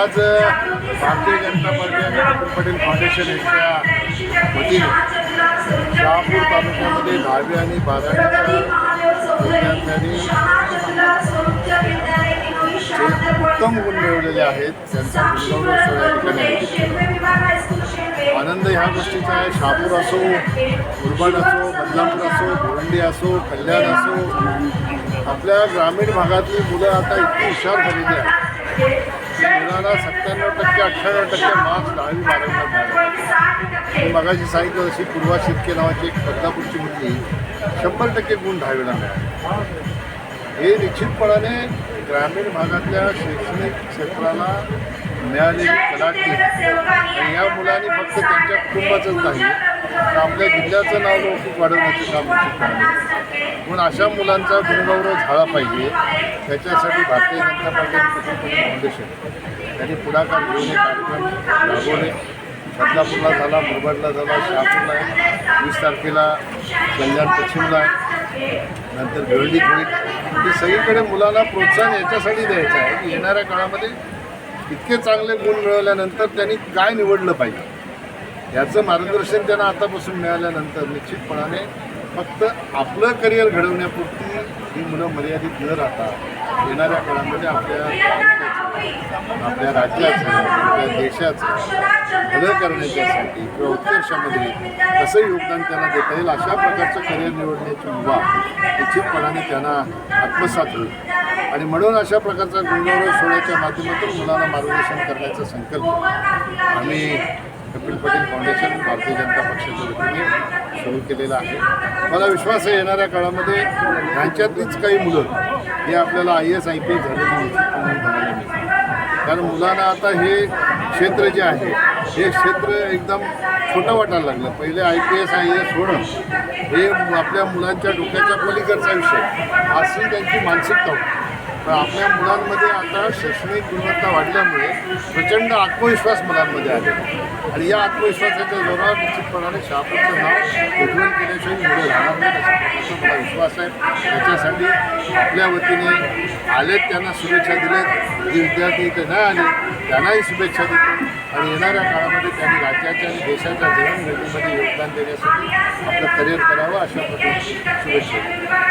आज भारतीय जनता पार्टी आणि पटेल फाउंडेशन यांच्या वतीने शहापूर तालुक्यामध्ये दहावी आणि बारावीच्या उत्तम गुण मिळवलेले आहेत. त्यांचा आहे. आनंद ह्या गोष्टीचा आहे. शहापूर असो मुरबाड असो बदलापूर असो भिवंडी असो कल्याण असो आपल्या ग्रामीण भागातली मुलं आता इतकी हुशार झालेली आहेत. मुलाला सत्त्याण्णव टक्के अठ्ठ्याण्णव टक्के मार्क्स दहावी बारावीला मिळाले मगाशी सांगितलं अशी पूर्वा शिर्के नावाची एक बदलापूरची मुलगी शंभर टक्के गुण दहावीला मिळाले. हे निश्चितपणाने ग्रामीण भागातल्या शैक्षणिक क्षेत्राला मिळालेली कलाटी आणि या मुलांनी फक्त त्यांच्या कुटुंबाचंच नाही तर आपल्या जिल्ह्याचं नाव लौकिक वाढवण्याचं काम म्हणून अशा मुलांचा गुणगौरव झाला पाहिजे. त्याच्यासाठी भारतीय जनता पार्टी फाउंडेशन त्यांनी पुढाकार घेऊन कार्यक्रम राबवले. बदलापूरला झाला मुरबाडला झाला शहापूरला आहे. वीस तारखेला कल्याण पश्चिमला आहे. नंतर भिवंडीत होईल म्हणजे सगळीकडे मुलाला प्रोत्साहन याच्यासाठी द्यायचं आहे की येणाऱ्या काळामध्ये इतके चांगले गुण मिळवल्यानंतर त्यांनी काय निवडलं पाहिजे? याचं मार्गदर्शन त्यांना आतापासून मिळाल्यानंतर निश्चितपणाने फक्त आपलं करिअर घडवण्यापुरती ही मुलं मर्यादित न राहता येणाऱ्या काळामध्ये आपल्या आपल्या राज्याचं आपल्या देशाचं भलं करण्याच्यासाठी किंवा उत्कर्षामध्ये कसं योगदान त्यांना देता येईल अशा प्रकारचं करिअर निवडण्याची मुभा निश्चितपणाने त्यांना आत्मसात होईल. आणि म्हणून अशा प्रकारचा गुणगौरव सोहळ्याच्या माध्यमातून मुलांना मार्गदर्शन करण्याचा संकल्प आम्ही कपिल पटेल फाउंडेशन भारतीय जनता पक्षाच्या वतीने सुरू केलेलं आहे. मला विश्वास आहे येणाऱ्या काळामध्ये ह्यांच्यातलीच काही मुलं हे आपल्याला I S I P S झालेली कारण मुलांना आता हे क्षेत्र जे आहे हे क्षेत्र एकदम छोटं वाटायला लागलं. पहिले I P S I S होणं हे आपल्या मुलांच्या डोक्याच्या पलीकडचा विषय. अशी त्यांची मानसिकता होती. आपल्या मुलांमध्ये आता शैक्षणिक गुणवत्ता वाढल्यामुळे प्रचंड आत्मविश्वास मुलांमध्ये आहे. आणि या आत्मविश्वासाच्या जोरावर निश्चितपणाने शहापूरचं नाव उज्ज्वल केल्याशिवाय मुलं राहणार नाही मला विश्वास आहे. त्याच्यासाठी आपल्या वतीने आलेत त्यांना शुभेच्छा दिल्यात. जे विद्यार्थी इथे नाही आले त्यांनाही शुभेच्छा देतो. आणि येणाऱ्या काळामध्ये त्यांनी राज्याच्या आणि देशाच्या जडणघडणीमध्ये योगदान देण्यासाठी आपलं करिअर करावं अशा प्रकारची शुभेच्छा